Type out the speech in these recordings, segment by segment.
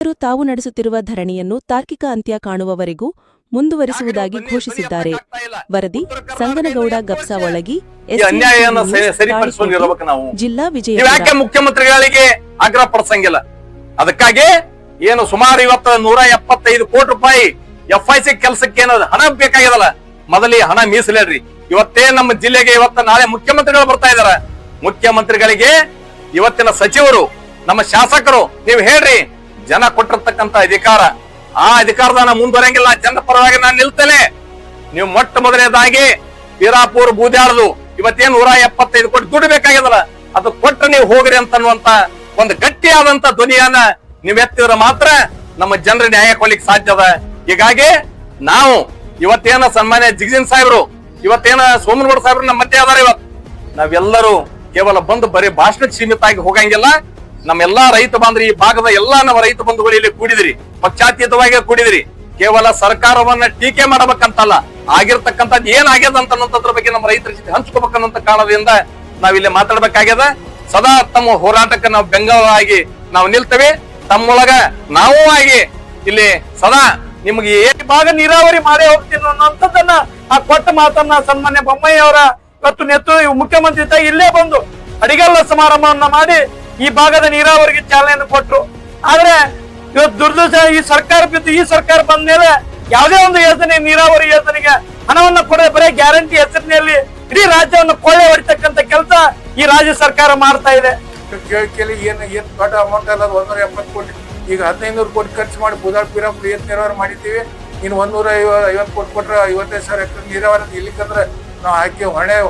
ರೈತರು ತಾವು ನಡೆಸುತ್ತಿರುವ ಧರಣಿಯನ್ನು ತಾರ್ಕಿಕ ಅಂತ್ಯ ಕಾಣುವವರೆಗೂ ಮುಂದುವರಿಸುವುದಾಗಿ ಘೋಷಿಸಿದ್ದಾರೆ. ವರದಿ ಸಂಗನಗೌಡ ಗಪ್ಸಾ ಒಳಗಿ ಜಿಲ್ಲಾ ವಿಜಯ ಮುಖ್ಯಮಂತ್ರಿಗಳಿಗೆ ಆಗ್ರಹ ಪಡಿಸಂಗಿಲ್ಲ? ಅದಕ್ಕಾಗಿ ಏನು ಸುಮಾರು ಇವತ್ತ ನೂರ ಎಪ್ಪತ್ತೈದು ಕೋಟಿ ರೂಪಾಯಿ ಎಫ್ ಐ ಸಿ ಕೆಲಸಕ್ಕೆ ಏನಾದ್ರು ಹಣ ಬೇಕಾಗಿದಲ್ಲ? ಮೊದಲಿ ಹಣ ಮೀಸಲಿಡ್ರಿ. ಇವತ್ತೇ ನಮ್ಮ ಜಿಲ್ಲೆಗೆ ಇವತ್ತ ನಾಳೆ ಮುಖ್ಯಮಂತ್ರಿಗಳು ಬರ್ತಾ ಇದಾರ ಮುಖ್ಯಮಂತ್ರಿಗಳಿಗೆ ಇವತ್ತಿನ ಸಚಿವರು ನಮ್ಮ ಶಾಸಕರು ನೀವು ಹೇಳ್ರಿ. ಜನ ಕೊಟ್ಟಿರ್ತಕ್ಕಂತ ಅಧಿಕಾರ, ಆ ಅಧಿಕಾರದ ನಾನು ಮುಂದುವರೆಯಂಗಿಲ್ಲ ಜನರ ಪರವಾಗಿ ನಾನು ನಿಲ್ತೇನೆ. ನೀವು ಮೊಟ್ಟ ಮೊದಲನೇದಾಗಿ ವೀರಾಪುರ, ಬೂದ್ಯಾಳದು, ಇವತ್ತೇನು ನೂರ ಎಪ್ಪತ್ತೈದು ಕೋಟಿ ದುಡ್ಡು ಬೇಕಾಗಿದಲ್ಲ, ಅದು ಕೊಟ್ಟರೆ ನೀವು ಹೋಗ್ರಿ ಅಂತನ್ನುವಂತ ಒಂದು ಗಟ್ಟಿಯಾದಂತ ಧ್ವನಿಯನ್ನ ನೀವು ಎತ್ತಿದ್ರೆ ಮಾತ್ರ ನಮ್ಮ ಜನರ ನ್ಯಾಯ ಕೊಡ್ಲಿಕ್ಕೆ ಸಾಧ್ಯ ಹೀಗಾಗಿ ನಾವು ಇವತ್ತೇನ ಸನ್ಮಾನ್ಯ ಜಿಗಜಿನ್ ಸಾಹೇಬ್ರು, ಇವತ್ತೇನ ಸೋಮನಗೌಡ ಸಾಹೇಬ್ರು ನಮ್ಮ ಮಧ್ಯೆ ಅದಾರ ಇವತ್ತು. ನಾವೆಲ್ಲರೂ ಕೇವಲ ಬಂದು ಬರೀ ಭಾಷಣಕ್ಕೆ ಸೀಮಿತ ಆಗಿ ಹೋಗಂಗಿಲ್ಲ. ನಮ್ಮೆಲ್ಲಾ ರೈತ ಬಾಂಧವರು ಈ ಭಾಗದ ಎಲ್ಲಾ ನಮ್ಮ ರೈತ ಬಂಧುಗಳು ಇಲ್ಲಿ ಕೂಡಿದಿರಿ. ಪಕ್ಷಾತೀತವಾಗಿ ಕೂಡಿದಿರಿ. ಕೇವಲ ಸರ್ಕಾರವನ್ನ ಟೀಕೆ ಮಾಡಬೇಕಂತಲ್ಲ, ಆಗಿರ್ತಕ್ಕಂಥದ್ದು ಏನಾಗ್ಯದ ಅಂತ ಅನ್ನೋದ್ರ ಬಗ್ಗೆ ನಮ್ಮ ರೈತರ ಜೊತೆ ಹಂಚ್ಕೋಬೇಕನ್ನಂತ ಕಾರಣದಿಂದ ನಾವಿಲ್ಲಿ ಮಾತಾಡ್ಬೇಕಾಗ್ಯದ. ಸದಾ ತಮ್ಮ ಹೋರಾಟಕ್ಕೆ ನಾವು ಬೆಂಗಾವಲಾಗಿ ನಾವು ನಿಲ್ತೇವೆ. ತಮ್ಮೊಳಗ ನಾವು ಆಗಿ ಇಲ್ಲಿ ಸದಾ ನಿಮ್ಗೆ ಏನ್ ಭಾಗ ನೀರಾವರಿ ಮಾಡೇ ಹೋಗ್ತೀನಿ ಅನ್ನೋಂಥದ್ದನ್ನ ಆ ಕೊಟ್ಟ ಮಾತನ್ನ ಸನ್ಮಾನ್ಯ ಬೊಮ್ಮಯ್ಯವರ ಅವರ ಇವತ್ತು ನೆತ್ತು ಮುಖ್ಯಮಂತ್ರಿ ಇಲ್ಲೇ ಬಂದು ಅಡಿಗಲ್ಲ ಸಮಾರಂಭವನ್ನ ಮಾಡಿ ಈ ಭಾಗದ ನೀರಾವರಿಗೆ ಚಾಲನೆಯನ್ನು ಕೊಟ್ಟರು ಆದ್ರೆ ಇವತ್ತು ದುರ್ದಶ ಈ ಸರ್ಕಾರ ಬಿದ್ದು ಈ ಸರ್ಕಾರ ಬಂದ ಮೇಲೆ ಯಾವುದೇ ಒಂದು ಯೋಜನೆ, ನೀರಾವರಿ ಯೋಜನೆಗೆ ಹಣವನ್ನು ಕೊಡದೆ ಬರೀ ಗ್ಯಾರಂಟಿ ಹೆಸರಿನಲ್ಲಿ ಇಡೀ ರಾಜ್ಯವನ್ನು ಕೊಳ್ಳೆ ಹೊಡಿತಕ್ಕಂತ ಕೆಲಸ ಈ ರಾಜ್ಯ ಸರ್ಕಾರ ಮಾಡ್ತಾ ಇದೆ. ಕೇಳಿ ಏನ್ ದೊಡ್ಡ ಅಮೌಂಟ್ ಒಂದೂರ ಎಪ್ಪತ್ತು ಕೋಟಿ. ಈಗ ಹದಿನೈದು ಕೋಟಿ ಖರ್ಚು ಮಾಡಿ ಬುಧಾಳ್ ಪೀರಾಪುರ ಏನ್ ನೀರಾವರಿ ಮಾಡಿದ್ದೀವಿ. ಇನ್ನು ಒಂದೂರ ಐವತ್ತು ಕೋಟಿ ಕೊಟ್ರೆ ಐವತ್ತೈದು ಸಾವಿರ ಎಕರೆ ನೀರಾವರಿ ಇಲ್ಲಿಕಂದ್ರೆ ನಾವು ಹಾಕಿ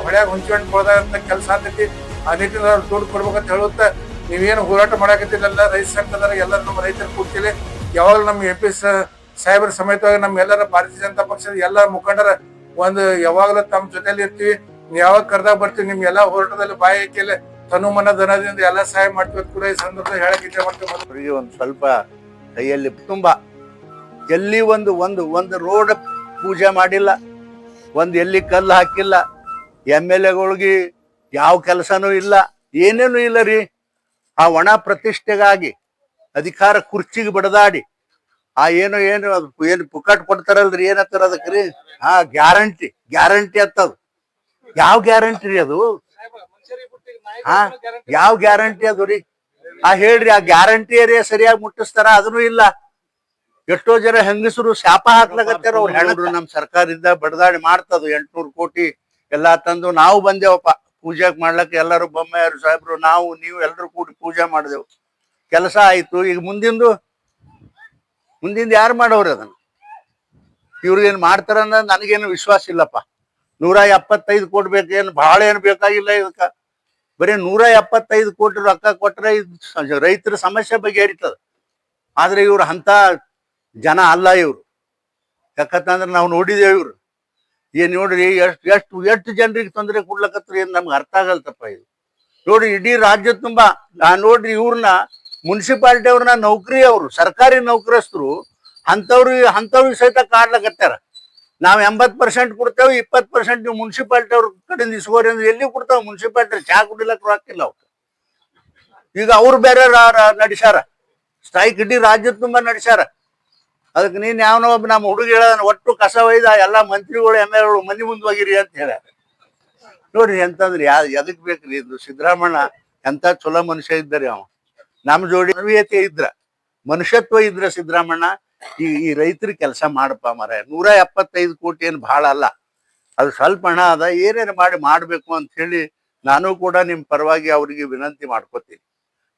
ಹೊಳೆ ಹುಂಚಿಕೊಂಡು ಕೊಡದಂತ ಕೆಲಸ ಆಗ್ತೈತಿ. ಆ ನಿಟ್ಟಿನಲ್ಲಿ ದುಡ್ಡು ಕೊಡ್ಬೇಕಂತ ಹೇಳುತ್ತೆ. ನೀವೇನು ಹೋರಾಟ ಮಾಡಾಕತ್ತಿಲ್ಲ ರೈತ ಸಂಘದವ್ರ ಎಲ್ಲರೂ ನಮ್ಮ ರೈತರು ಕೂಡ್ತೀವಿ ಯಾವಾಗಲೂ ನಮ್ಮ ಎಂ ಪಿ ಸಾಹೇಬರ ಸಮೇತವಾಗಿ ನಮ್ಮ ಎಲ್ಲರ ಭಾರತೀಯ ಜನತಾ ಪಕ್ಷದ ಎಲ್ಲ ಮುಖಂಡರ ಒಂದು ಯಾವಾಗಲೂ ತಮ್ಮ ಜೊತೆಲಿ ಇರ್ತೀವಿ. ಯಾವಾಗ ಕರ್ದಾಗ ಬರ್ತೀವಿ ನಿಮ್ ಎಲ್ಲ ಹೋರಾಟದಲ್ಲಿ ಬಾಯಿ ಹಾಕಿಲ್ಲ. ತನು ಮನ ಧನದಿಂದ ಎಲ್ಲ ಸಹಾಯ ಮಾಡ್ಬೇಕು ಕೂಡ ಈ ಸಂದರ್ಭದಲ್ಲಿ ಹೇಳಕ್ಕೆ ಇಚ್ಛೆ ಮಾಡ್ತೀವಿ. ಅವರಿಗೆ ಒಂದು ಸ್ವಲ್ಪ ಕೈಯಲ್ಲಿ ತುಂಬಾ. ಎಲ್ಲಿ ಒಂದು ಒಂದು ಒಂದು ರೋಡ್ ಪೂಜೆ ಮಾಡಿಲ್ಲ, ಒಂದು ಎಲ್ಲಿ ಕಲ್ಲು ಹಾಕಿಲ್ಲ, ಎಂ ಎಲ್ ಎಗಳಿಗೆ ಯಾವ ಕೆಲಸನೂ ಇಲ್ಲ, ಏನೇನು ಇಲ್ಲ ರೀ. ಆ ಒಣ ಪ್ರತಿಷ್ಠೆಗಾಗಿ ಅಧಿಕಾರ ಕುರ್ಚಿಗೆ ಬಡದಾಡಿ, ಆ ಏನು ಏನು ಏನು ಪುಕಾಟ್ ಕೊಡ್ತಾರಲ್ರಿ ಏನತ್ತಾರ ಅದಕ್ಕೆ ರೀ ಹಾ, ಗ್ಯಾರಂಟಿ ಗ್ಯಾರಂಟಿ ಅಂತದು ಯಾವ ಗ್ಯಾರಂಟಿ ರೀ ಅದು? ಹಾ, ಯಾವ ಗ್ಯಾರಂಟಿ ಅದು ರೀ? ಆ ಹೇಳ್ರಿ, ಆ ಗ್ಯಾರಂಟಿ ಏರಿಯಾ ಸರಿಯಾಗಿ ಮುಟ್ಟಿಸ್ತಾರ? ಅದನ್ನು ಇಲ್ಲ. ಎಷ್ಟೋ ಜನ ಹೆಂಗಸರು ಶಾಪ ಹಾಕ್ಲಾಗತ್ತಾರ ಅವ್ರು ಹೇಳಿದ್ರು ನಮ್ ಸರ್ಕಾರದಿಂದ ಬಡದಾಡಿ ಮಾಡ್ತದ ಎಂಟ್ನೂರು ಕೋಟಿ ಎಲ್ಲಾ ತಂದು ನಾವು ಬಂದೇವಪ್ಪ. ಪೂಜೆಗ್ ಮಾಡ್ಲಕ್ಕೆ ಎಲ್ಲರೂ ಬೊಮ್ಮೆಯರು, ಸಾಹೇಬ್ರು, ನಾವು, ನೀವು ಎಲ್ಲರೂ ಕೂಡಿ ಪೂಜೆ ಮಾಡಿದೆವು. ಕೆಲಸ ಆಯ್ತು. ಈಗ ಮುಂದಿಂದು, ಮುಂದಿಂದ ಯಾರು ಮಾಡೋರು ಅದನ್ನ? ಇವ್ರಿಗೇನು ಮಾಡ್ತಾರ ನನಗೇನು ವಿಶ್ವಾಸ ಇಲ್ಲಪ್ಪ. ನೂರ ಎಪ್ಪತ್ತೈದು ಕೋಟಿ ಬೇಕೇನು? ಭಾಳ ಏನು ಬೇಕಾಗಿಲ್ಲ ಇದಕ್ಕ. ಬರೀ ನೂರ ಎಪ್ಪತ್ತೈದು ಕೋಟಿ ರೊಕ್ಕ ಕೊಟ್ಟರೆ ಇದು ರೈತರ ಸಮಸ್ಯೆ ಬಗೆಹರಿತದ. ಆದ್ರೆ ಇವ್ರು ಅಂತ ಜನ ಅಲ್ಲ ಇವ್ರು. ಯಾಕಂತಂದ್ರೆ ನಾವು ನೋಡಿದೇವ್ ಇವ್ರು. ಏನ್ ನೋಡ್ರಿ, ಎಷ್ಟು ಎಷ್ಟು ಎಷ್ಟು ಜನರಿಗೆ ತೊಂದರೆ ಕೊಡ್ಲಕತ್ರಿ ಏನ್ ನಮ್ಗೆ ಅರ್ಥ ಆಗಲ್ತಪ್ಪ ಇದು. ನೋಡ್ರಿ, ಇಡೀ ರಾಜ್ಯ ತುಂಬಾ ನಾ ನೋಡ್ರಿ ಇವ್ರನ್ನ ಮುನ್ಸಿಪಾಲಿಟಿ ಅವ್ರನ್ನ ನೌಕರಿ ಅವರು, ಸರ್ಕಾರಿ ನೌಕರಸ್ಥರು ಅಂತವ್ರಿಗೆ ಅಂತವ್ರಿಗೆ ಸಹಿತ ಕಾಡ್ಲಕತ್ತಾರ ನಾವ್ ಎಂಬತ್ ಪರ್ಸೆಂಟ್ ಕೊಡ್ತೇವೆ ಇಪ್ಪತ್ ಪರ್ಸೆಂಟ್ ನೀವು ಮುನ್ಸಿಪಾಲಿಟಿ ಅವ್ರ ಕಡೆಯಿಂದ ಇಸ್ಕೋರಿ ಅಂದ್ರೆ ಎಲ್ಲಿ ಕೊಡ್ತಾವ ಮುನ್ಸಿಪಾಲಿಟಿ ಚಾ ಕುಡಿಲಕ್ ರೊಕ್ಕಿಲ್ಲ ಅವ್ರು. ಈಗ ಅವ್ರು ಬೇರೆ ನಡಿಸ್ಯಾರ. ಸ್ಟ್ರೈಕ್ ಇಡೀ ರಾಜ್ಯ ತುಂಬಾ ನಡಿಸ್ಯಾರ. ಅದಕ್ಕೆ ನೀನ್ ಯಾವನೋ ಒಬ್ಬ ನಮ್ಮ ಹುಡುಗ ಹೇಳ ಒಟ್ಟು ಕಸ ಒಯ್ದ ಎಲ್ಲಾ ಮಂತ್ರಿಗಳು, ಎಂ ಎಲ್ ಮನಿ ಮುಂದ್ ಹೋಗಿರಿ ಅಂತ ಹೇಳ ನೋಡ್ರಿ ಎಂತಂದ್ರಿ ಯಾ, ಎದಕ್ ಬೇಕ್ರಿ ಇದು ಸಿದ್ದರಾಮಣ್ಣ ಎಂತ ಚಲೋ ಮನುಷ್ಯ ಇದ್ದಾರೆ ಅವ. ನಮ್ ಜೋಡಿ ಮಾನವೀಯತೆ ಇದ್ರ. ಮನುಷ್ಯತ್ವ ಇದ್ರ ಸಿದ್ದರಾಮಣ್ಣ, ಈ ಈ ರೈತರ ಕೆಲಸ ಮಾಡಪ್ಪ ಮರ ನೂರ ಎಪ್ಪತ್ತೈದು ಕೋಟಿ ಏನ್ ಬಹಳ ಅಲ್ಲ. ಅದು ಸ್ವಲ್ಪ ಹಣ ಅದ, ಏನೇನು ಮಾಡಿ ಮಾಡ್ಬೇಕು ಅಂತ ಹೇಳಿ ನಾನು ಕೂಡ ನಿಮ್ ಪರವಾಗಿ ಅವ್ರಿಗೆ ವಿನಂತಿ ಮಾಡ್ಕೋತೀನಿ.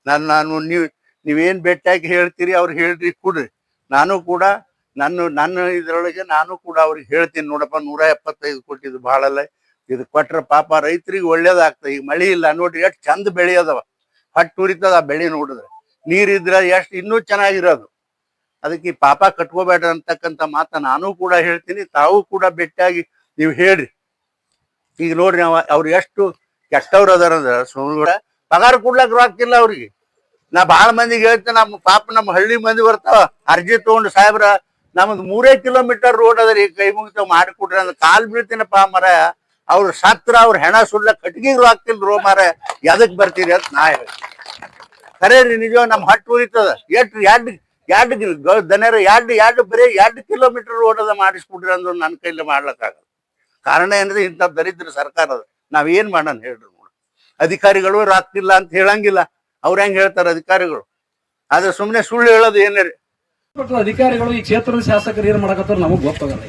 ನಾನು ನಾನು ನೀವು, ನೀವೇನ್ ಭೇಟಿಯಾಗಿ ಹೇಳ್ತೀರಿ ಅವ್ರು ಹೇಳ್ರಿ ಕೊಡ್ರಿ. ನಾನು ಕೂಡ ನನ್ನ ನನ್ನ ಇದ್ರೊಳಗೆ ನಾನು ಕೂಡ ಅವ್ರಿಗೆ ಹೇಳ್ತೀನಿ, ನೋಡಪ್ಪ, ನೂರ ಎಪ್ಪತ್ತೈದು ಕೋಟಿ ಇದು ಬಹಳಲ್ಲ ಇದು ಕೊಟ್ರೆ ಪಾಪ ರೈತರಿಗೆ ಒಳ್ಳೇದಾಗ್ತದೆ. ಈಗ ಮಳಿ ಇಲ್ಲ ನೋಡ್ರಿ, ಎಷ್ಟು ಚಂದ ಬೆಳೆ ಅದಾವ. ಹೊಟ್ಟು ಉರಿತದ ಆ ಬೆಳೆ ನೋಡಿದ್ರೆ. ನೀರಿದ್ರೆ ಎಷ್ಟು ಇನ್ನೂ ಚೆನ್ನಾಗಿರೋದು. ಅದಕ್ಕೆ ಪಾಪ ಕಟ್ಕೋಬೇಡ ಅಂತಕ್ಕಂಥ ಮಾತ ನಾನು ಕೂಡ ಹೇಳ್ತೀನಿ, ತಾವು ಕೂಡ ಬೆಟ್ಟಾಗಿ ನೀವು ಹೇಳ್ರಿ. ಈಗ ನೋಡ್ರಿ ಅವ, ಅವ್ರು ಎಷ್ಟು ಕೆಟ್ಟವ್ರು ಅದಾರ ಅಂದ್ರೆ ಪಗಾರ ಕೊಡ್ಲಕ್ ಆಗ್ತಿಲ್ಲ ಅವ್ರಿಗೆ. ನಾ ಬಹಳ ಮಂದಿಗೆ ಹೇಳ್ತೇನೆ ನಮ್ಮ ಪಾಪ ನಮ್ಮ ಹಳ್ಳಿ ಮಂದಿ ಬರ್ತಾವ, ಅರ್ಜಿ ತಗೊಂಡು ಸಾಹೇಬ್ರ, ನಮ್ದು ಮೂರೇ ಕಿಲೋಮೀಟರ್ ರೋಡ್ ಅದರಿ ಕೈ ಮುಗಿತ ಮಾಡಿಕೊಡ್ರಿ ಅಂದ್ರೆ ಕಾಲ್ ಬೀಳ್ತೀನಪ್ಪ ಮರ ಅವ್ರ ಸತ್ರ ಅವ್ರ ಹೆಣ ಸುಳ್ಳ ಹಾಕ್ತಿಲ್ ರೋ ಮರ ಎದಕ್ ಬರ್ತೀರಿ ಅಂತ ನಾ ಹೇಳ್ತೀನಿ ಖರೆ ರೀ, ನಿಜ ನಮ್ ಹಟ್ಟು ಉರಿತದ. ಎಷ್ಟು ಎರಡು ಎರಡು ದನರ ಎರಡು ಎರಡು ಬರೀ ಎರಡು ಕಿಲೋಮೀಟರ್ ರೋಡ್ ಅದ ಮಾಡಿಸ್ಬಿಡ್ರಿ ಅಂದ್ರೆ ನನ್ನ ಕೈಲಿ ಮಾಡ್ಲಕ್ಕಾಗಲ್ಲ. ಕಾರಣ ಏನಂದ್ರೆ ಇಂಥ ದರಿದ್ರ ಸರ್ಕಾರ ಅದ. ನಾವ್ ಏನ್ ಮಾಡೋಣ ಹೇಳ್ರಿ ನೋಡು. ಅಧಿಕಾರಿಗಳು ರಾಕ್ತಿಲ್ಲ ಅಂತ ಹೇಳಂಗಿಲ್ಲ. ಅವ್ರ ಹೆಂಗ್ ಹೇಳ್ತಾರೆ ಅಧಿಕಾರಿಗಳು? ಆದ್ರೆ ಸುಮ್ಮನೆ ಸುಳ್ಳು ಹೇಳೋದು ಏನೇ ಅಧಿಕಾರಿಗಳು ಈ ಕ್ಷೇತ್ರದ ಶಾಸಕರು ಏನ್ ಮಾಡಕತ್ತಾರ ನಮಗ್ ಗೊತ್ತಾಗಲ್ಲ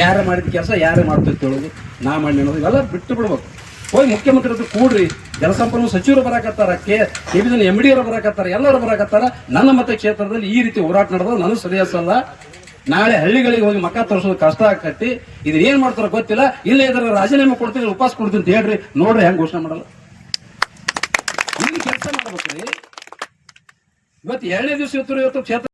ಯಾರ ಮಾಡಿದ ಕೆಲಸ, ಯಾರು ಹೇಳೋದು ನಾ ಮಾಡಿ ಅನ್ನೋದು, ಇವೆಲ್ಲ ಬಿಟ್ಟು ಬಿಡ್ಬೇಕು. ಹೋಗಿ ಮುಖ್ಯಮಂತ್ರಿ ಹತ್ರ ಕೂಡ್ರಿ, ಜಲಸಂಪನ್ಮೂಲ ಸಚಿವರು ಬರಾಕತ್ತಾರ, ಕೆ ಕೆಬಿನ ಎಂ ಡಿ ಅವರು ಬರಾಕತ್ತಾರ, ಎಲ್ಲರೂ ಬರಾಕತ್ತಾರ, ನನ್ನ ಮತ ಕ್ಷೇತ್ರದಲ್ಲಿ ಈ ರೀತಿ ಹೋರಾಟ ನಡೆದು ನನಗೆ ಸರಿಯಸಲ್ಲ ನಾಳೆ ಹಳ್ಳಿಗಳಿಗೆ ಹೋಗಿ ಮಕ್ಕ ತೋರಿಸೋದು ಕಷ್ಟ ಆಗತ್ತಿ. ಇದನ್ನ ಏನ್ ಮಾಡ್ತಾರ ಗೊತ್ತಿಲ್ಲ. ಇಲ್ಲ ಇದರ ರಾಜೀನಾಮೆ ಕೊಡ್ತೀನಿ, ಉಪವಾಸ ಕೊಡ್ತೀನಿ ಅಂತ ಹೇಳ್ರಿ. ನೋಡ್ರಿ ಹೆಂಗ್ ಘೋಷಣೆ ಮಾಡಲ್ಲ. ಕೆಲಸ ಮಾಡ್ಬೇಕ್ರಿ ಇವತ್ತು ಎರಡನೇ ದಿವಸ ಇವತ್ತು ಇವತ್ತು ಕ್ಷೇತ್ರ